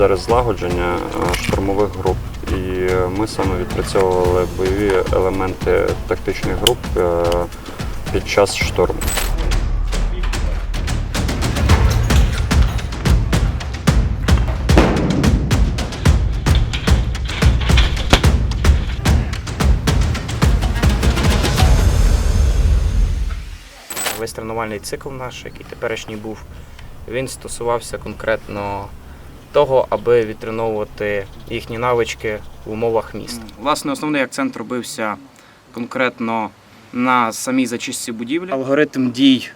зараз злагодження е, штурмових груп. І ми саме відпрацьовували бойові елементи тактичних груп е, під час штурму. Весь тренувальний цикл наш, який теперішній був, він стосувався конкретно того, аби відтреновувати їхні навички в умовах міст. Власне, основний акцент робився конкретно на самій зачистці будівлі. Алгоритм дій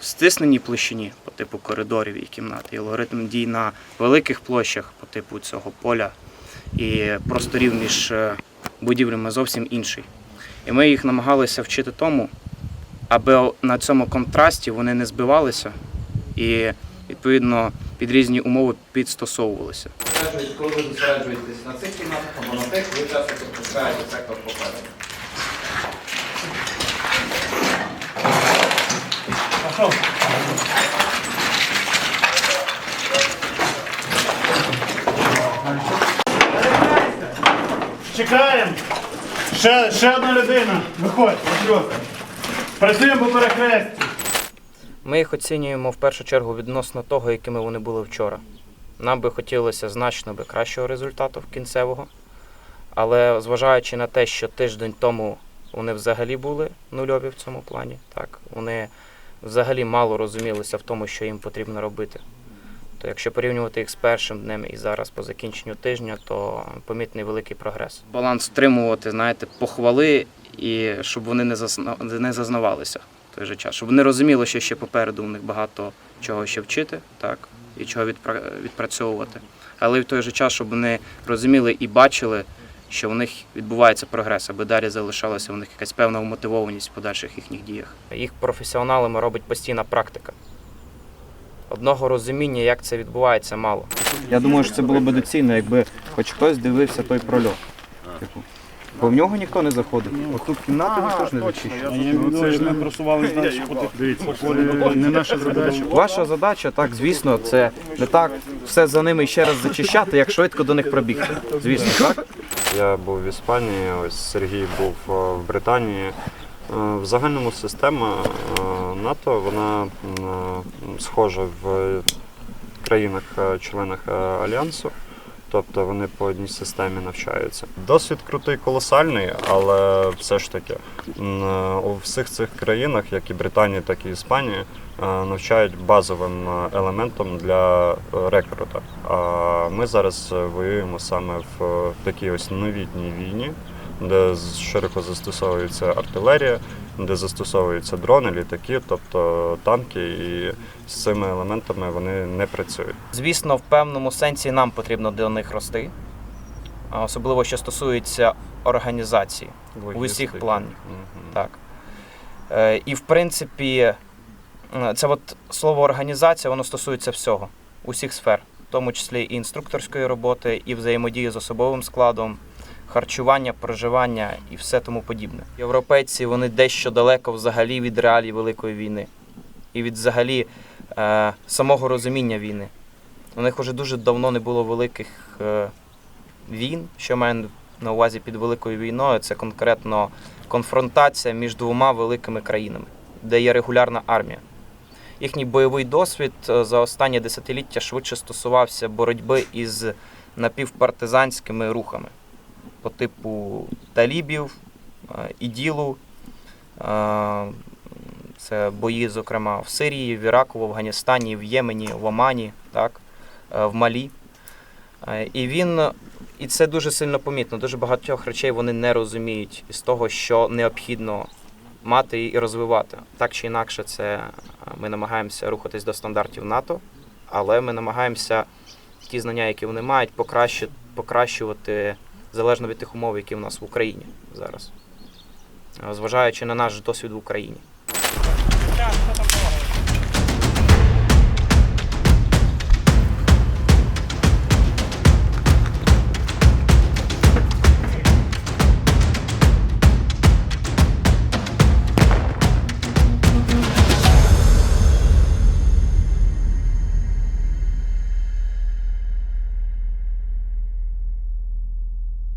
в стисненій площині по типу коридорів і кімнат, і алгоритм дій на великих площах по типу цього поля і просторів між е, будівлями зовсім інший. І ми їх намагалися вчити тому, аби на цьому контрасті вони не збивалися і відповідно під різні умови підстосовувалися. Коли ви зосереджуєтесь на цих кімнатах або на тих, ви часто підпускаєте сектор попереду. Чекаємо. Ще, ще одна людина. Виходь, Андрюха. Працюємо по перехресті. Ми їх оцінюємо в першу чергу відносно того, якими вони були вчора. Нам би хотілося значно би кращого результату кінцевого, але зважаючи на те, що тиждень тому вони взагалі були нульові в цьому плані, так вони взагалі мало розумілися в тому, що їм потрібно робити. То якщо порівнювати їх з першим днем і зараз по закінченню тижня, то помітний великий прогрес. Баланс втримувати, знаєте, похвали і щоб вони не засна- не зазнавалися в той же час, щоб вони розуміли, що ще попереду у них багато чого ще вчити, так, і чого відпра- відпрацьовувати. Але в той же час, щоб вони розуміли і бачили, що в них відбувається прогрес, аби далі залишалася у них якась певна вмотивованість в подальших їхніх діях. Їх професіоналами робить постійна практика. Одного розуміння, як це відбувається, мало. Я думаю, що це було б доцільно, якби хоч хтось дивився той прольот. Бо в нього ніхто не заходив. Отут кімнати не. Ну, це ж ми просувалися далі. Дивіться, не наша задача. Ваша задача, так, звісно, це не так все за ними ще раз зачищати, як швидко до них пробігти. Звісно, так? Я був в Іспанії, ось Сергій був е, в Британії. Е, В загальному система е, НАТО вона е, схожа в країнах-членах Альянсу. Тобто вони по одній системі навчаються. Досвід крутий, колосальний, але все ж таки е, у всіх цих країнах, як і Британії, так і Іспанії, е, навчають базовим е, елементом для рекрута. А ми зараз воюємо саме в такій ось новітній війні, де широко застосовується артилерія, де застосовуються дрони, літаки, тобто танки, і з цими елементами вони не працюють. Звісно, в певному сенсі нам потрібно до них рости, особливо що стосується організації у усіх планах. Мгм. Так. Е, І в принципі, е, це от слово організація, воно стосується всього, усіх сфер, в тому числі і інструкторської роботи, і взаємодії з особовим складом, харчування, проживання і все тому подібне. Європейці вони дещо далеко взагалі від реалій Великої війни і від взагалі е, самого розуміння війни. У них вже дуже давно не було великих е, війн, що маю на увазі під великою війною, це конкретно конфронтація між двома великими країнами, де є регулярна армія. Їхній бойовий досвід е, за останні десятиліття швидше стосувався боротьби із напівпартизанськими рухами по типу талібів, е, іділу. е, Це бої, зокрема, в Сирії, в Іраку, в Афганістані, в Ємені, в Омані, так, е, в Малі. І він і це дуже сильно помітно. Дуже багатьох речей вони не розуміють із того, що необхідно мати і розвивати. Так чи інакше, це ми намагаємося рухатись до стандартів НАТО, але ми намагаємося ті знання, які вони мають, покращувати залежно від тих умов, які в нас в Україні зараз, е, зважаючи на наш досвід в Україні.